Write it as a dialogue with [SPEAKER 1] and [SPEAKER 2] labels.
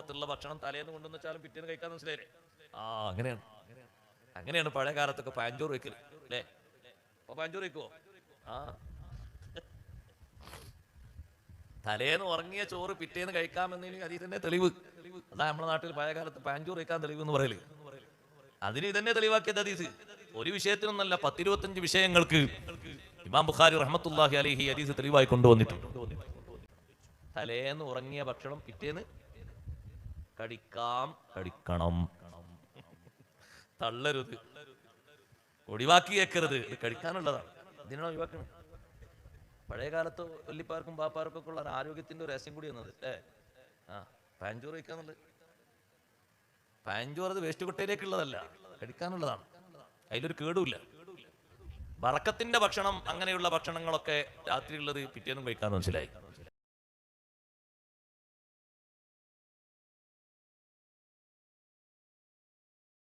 [SPEAKER 1] ബർക്കത്തുള്ള ഭക്ഷണം തലേന്ന് കൊണ്ടുവന്ന് വെച്ചാലും പിറ്റേന്ന് കഴിക്കാൻ മനസ്സിലായില്ലേ? ആ അങ്ങനെയാണ്. അങ്ങനെയാണ് പഴയ കാലത്തൊക്കെ പാഞ്ചോറ് വെക്കൽ അല്ലേ? അപ്പൊ പാഞ്ചോറ് വെക്കുവോ? ആ. തലേന്ന് ഉറങ്ങിയ ചോറ് പിറ്റേന്ന് കഴിക്കാമെന്നതിന് അതിൽ തന്നെ തെളിവ്. അതാ നമ്മുടെ നാട്ടിൽ പഴയ കാലത്ത് പാഞ്ചോറ് വെക്കാൻ തെളിവ് എന്ന് പറയൽ. അതിന് ഇതന്നെ തെളിവാക്കിയത് അതീസ് ഒരു വിഷയത്തിനൊന്നല്ല പത്തിരുപത്തഞ്ച് വിഷയങ്ങൾക്ക് ഇമാം ബുഖാരി റഹ്മത്തുല്ലാഹി അലൈഹി അതീസ് തെളിവായി കൊണ്ടുവന്നിട്ടുണ്ട്. തലേന്ന് ഉറങ്ങിയ ഭക്ഷണം പിറ്റേന്ന് കടിക്കാം. കടിക്കണം. തള്ളരുത്. ഒഴിവാക്കിയേക്കരുത്. ഇത് കഴിക്കാനുള്ളതാണ് ഇതിനാണ് ഒഴിവാക്കണം പഴയ കാലത്ത് വല്ലിപ്പാർക്കും പാപ്പാർക്കും ഒക്കെ ഉള്ള ആരോഗ്യത്തിന്റെ ഒരു രസം കൂടി വന്നത് അല്ലേ? ആ പാഞ്ചോറ് കഴിക്കാന്നുള്ളത് പാഞ്ചോറ് അത് വേസ്റ്റ് കുട്ടയിലേക്കുള്ളതല്ല. കഴിക്കാനുള്ളതാണ് അതിലൊരു കേടുമില്ല. വറക്കത്തിന്റെ ഭക്ഷണം അങ്ങനെയുള്ള ഭക്ഷണങ്ങളൊക്കെ രാത്രിയുള്ളത് പിറ്റേന്നും കഴിക്കാൻ മനസ്സിലായി.